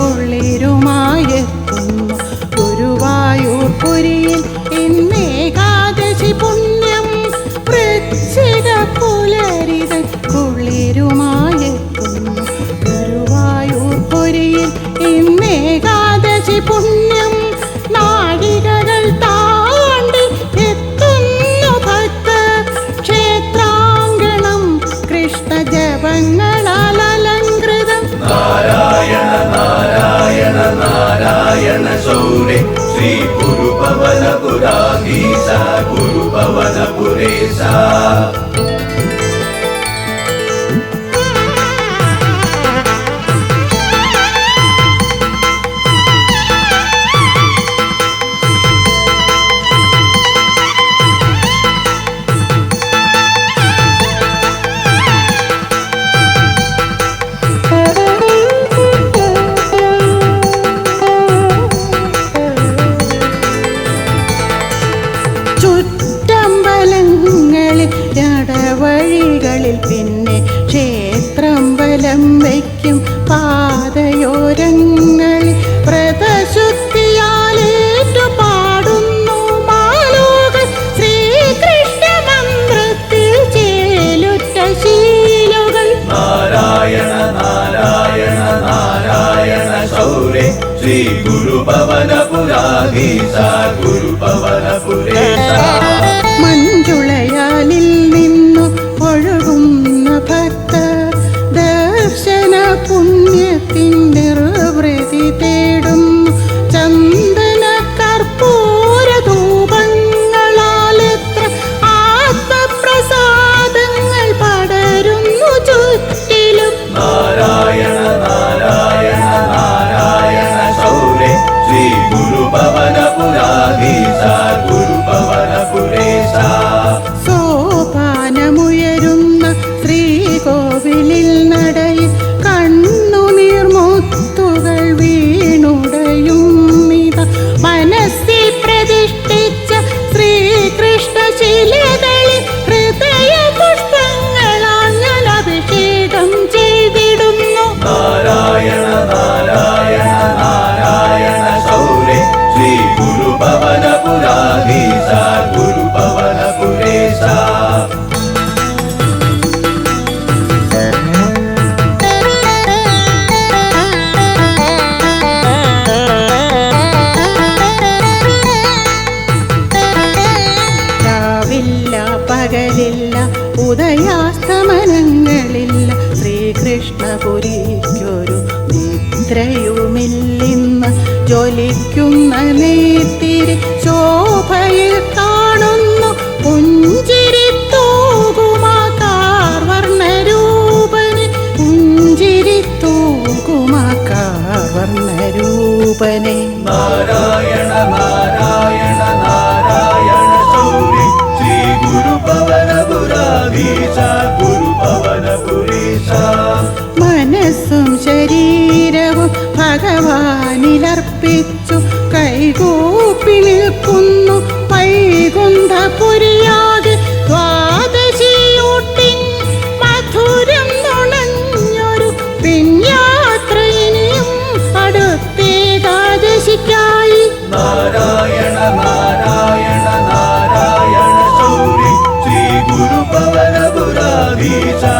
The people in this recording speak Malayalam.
கொள்ளே നാരായണ ശൗരേ ശ്രീ ഗുരുപവനപുരാധീശ ഗുരുപവനപുരേശ ചുറ്റമ്പലങ്ങളിൽ വയ്ക്കും പാതയോരങ്ങളിൽ വ്രതശുദ്ധിയാലേറ്റു പാടുന്നു മാലോക ശ്രീകൃഷ്ണ മന്ത്രത്തിൽ ചേലുറ്റ ശീലുകൾ. നാരായണ നാരായണ നാരായണ ശൗരേ. ശ്രീ ഗുരുപവനപുരാധീശ ഗുരുപവനപുരേശ മഞ്ജുളയാലിൽ Star ശ്രീകൃഷ്ണപുരിക്കൊരു നിദ്രയുമില്ലിന്ന് ജ്വലിക്കുന്ന നേത്തിരി ശോഭയിൽ കാണുന്നു. പുഞ്ചിരി തൂകുമാക്കാർ വർണരൂപന് പുഞ്ചിരി തൂകുമാക്കാർ വർണരൂപനെ നാരായണ നാരായണ നാരായണ ശൗരി ശ്രീ നാരായണ ശൗരി ശ്രീ ഗുരുപവനപുരാധീശ